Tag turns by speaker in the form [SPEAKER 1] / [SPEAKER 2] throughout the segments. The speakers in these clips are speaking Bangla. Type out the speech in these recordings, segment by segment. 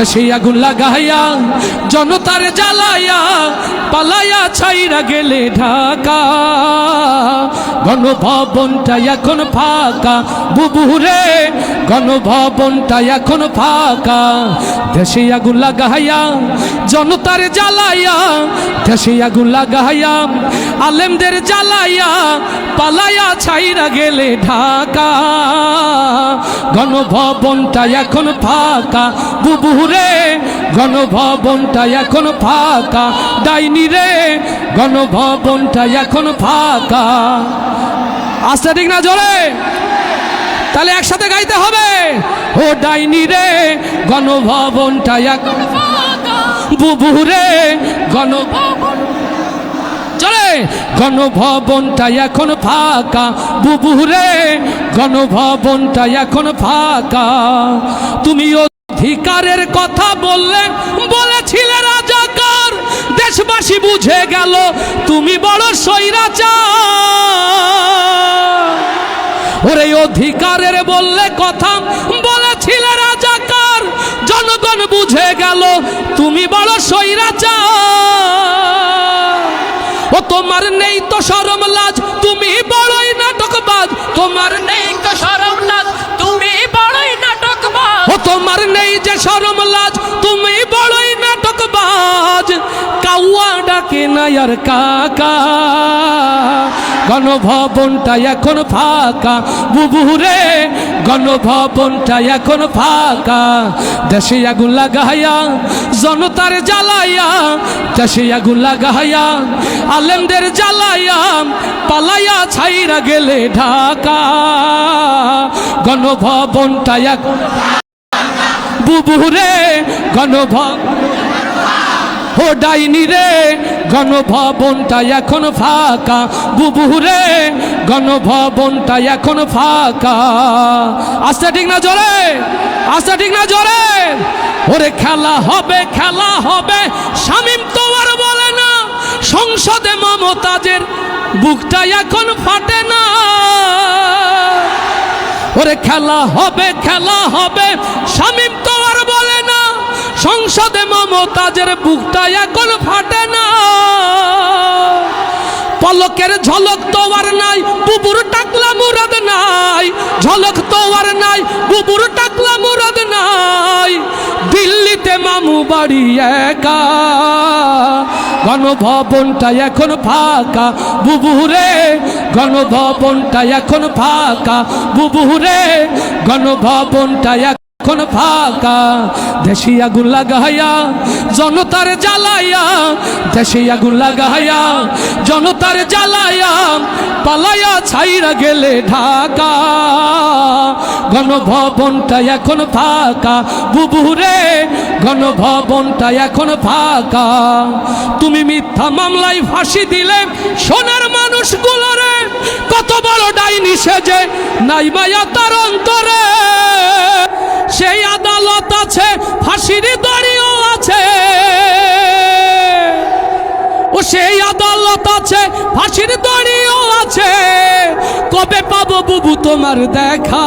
[SPEAKER 1] দেশে আগুন লাগাইয়া জনতার জ্বালাইয়া পালাইয়া ছাইরা গেলে ঢাকা। গণভবনটা এখন ফাঁকা। বুবুরে, গণভবনটা এখন ফাঁকা। দেশে আগুন লাগাইয়া, জনতার জ্বালাইয়া, দেশে আগুন লাগাইয়া, আলেমদের জ্বালাইয়া, পালাইয়া ছাইরা গেলে ঢাকা। গণভবনটা এখন ফাঁকা। বুবুরে, গণভবনটা এখন ফাঁকা। ডাইনি রে, গণভবনটা এখন ফাঁকা। আস্তে ঠিক না, জোরে। তাহলে একসাথে গাইতে হবে। ও ডাইনি রে, গণভবনটা এখন বুবুরে গণভবন। চলে গণভবনটা এখন ফাঁকা। বুবুরে গণভবনটা এখন ফাঁকা। তুমি অধিকারের কথা বললে, বলেছিলে রাজাকার। দেশবাসী বুঝে গেল, তুমি বড় সৈরাচার অধিকারের বললে কথা, বলেছিলে রাজাকার জনগণ বুঝে গেল, তুমি বড় সৈরাচার ও, তোমার নেই তো সরম লাজ, তুমি বড়ই নাটকবাজ। তোমার নেই তো সরম লাজ,
[SPEAKER 2] তুমি বড়ই নাটকবাজ।
[SPEAKER 1] ও, তোমার নেই যে সরম লাজ, তুমি বড়ই নাটকবাজ। কাউয়া ডাকে না আর কাকা। গণভবনটা এখন ফাঁকা। বুবুরে, গণভবনটা এখন ফাঁকা। দেশে আগুন লাগাইয়া, জনতার জ্বালাইয়া, দেশে আগুন লাগাইয়া, আলেমদের জ্বালাইয়া, পালাইয়া ছাইরা গেলে ঢাকা। গণভবনটা এখন বুবুরে, গণভব ও ডাইনি রে, গণভবনটা এখন ফাঁকা। বুবুরে গণভবনটা এখন ফাঁকা। আস্তে ঠিক না জোরে? আস্তে ঠিক না জোরে? ওরে খেলা হবে খেলা হবে। শামিম তোমার বলে না, সংসদে মমতাজের বুকটা এখন ফাটে না। ওরে খেলা হবে খেলা হবে। শামিম তো সংসদে মমতাজের বুকটা এখন ফাটে না। পলকের ঝলক তো আর নাই, বুবুর টাকলা মুরাদ নাই। ঝলক তো আর নাই, বুবুর টাকলা মুরাদ নাই। দিল্লিতে মামু বাড়ি একা। গণভবনটা এখন ফাঁকা, বুবুরে, গণভবনটা এখন ফাঁকা, বুবুরে, গণভবনটা এখন ফাঁকা, দেশি আগুন লাগাইয়া, জনতার জ্বালাইয়া, দেশি আগুন লাগাইয়া, জনতার জ্বালাইয়া, পালাইয়া ছাইরা গেলে ঢাকা। গণভবনটা এখন ফাঁকা বুবুরে গণভবনটা এখন ফাঁকা। তুমি মিথ্যা মামলায় ফাঁসি দিলে, সোনার মানুষগুলোরে কত বড় ডাইনি সেজে, নাই মায়া তার অন্তরে। দড়িও আছে। ও সেই আদালত আছে ফাঁসির দড়িও আছে। কবে পাবো বুবু তোমার দেখা?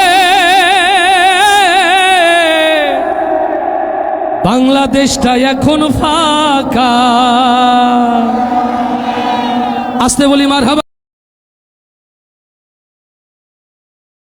[SPEAKER 1] বাংলাদেশটা এখন ফাঁকা। আসতে বলি মার